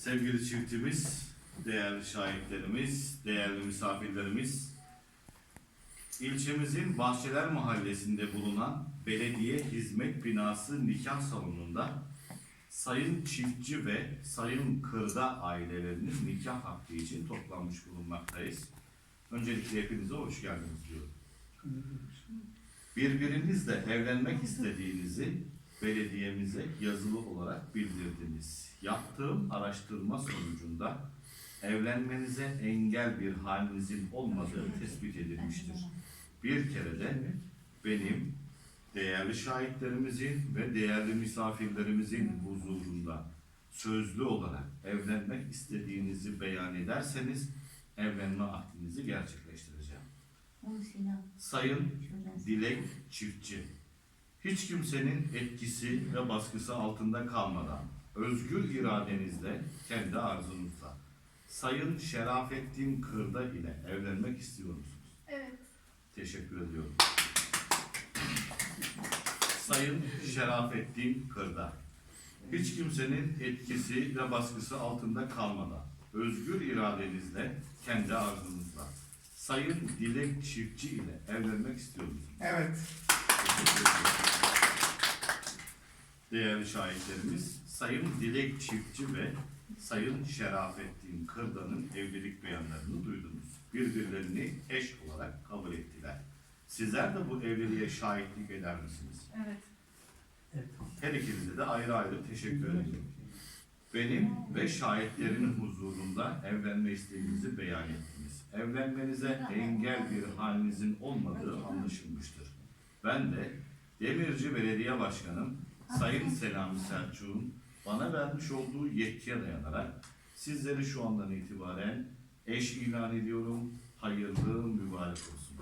Sevgili çiftimiz, değerli şahitlerimiz, değerli misafirlerimiz, ilçemizin Bahçeler Mahallesi'nde bulunan belediye hizmet binası nikah salonunda Sayın Çiftçi ve Sayın Kırda ailelerinin nikah hakkı için toplanmış bulunmaktayız. Öncelikle hepinize hoş geldiniz diyorum. Birbirinizle evlenmek istediğinizi belediyemize yazılı olarak bildirdiniz. Yaptığım araştırma sonucunda evlenmenize engel bir halinizin olmadığı tespit edilmiştir. Bir kere de benim değerli şahitlerimizin ve değerli misafirlerimizin huzurunda sözlü olarak evlenmek istediğinizi beyan ederseniz evlenme akdinizi gerçekleştireceğim. Sayın Dilek Çiftçi. Hiç kimsenin etkisi ve baskısı altında kalmadan özgür iradenizle kendi arzunuzla Sayın Şerafettin Kırda ile evlenmek istiyor musunuz? Evet. Teşekkür ediyorum. Sayın Şerafettin Kırda. Hiç kimsenin etkisi ve baskısı altında kalmadan özgür iradenizle kendi arzunuzla Sayın Dilek Çiftçi ile evlenmek istiyor musunuz? Evet. Değerli şahitlerimiz, Sayın Dilek Çiftçi ve Sayın Şerafettin Kırda'nın evlilik beyanlarını duydunuz. Birbirlerini eş olarak kabul ettiler. Sizler de bu evliliğe şahitlik eder misiniz? Evet. Her ikinize de ayrı ayrı teşekkür ediyorum. Benim ve şahitlerin huzurunda evlenme isteğinizi beyan ettiniz. Evlenmenize engel bir halinizin olmadığı anlaşılmıştır. Ben de Demirci Belediye Başkanım Sayın Selami Selçuk'un bana vermiş olduğu yetkiye dayanarak sizleri şu andan itibaren eş ilan ediyorum. Hayırlı mübarek olsun.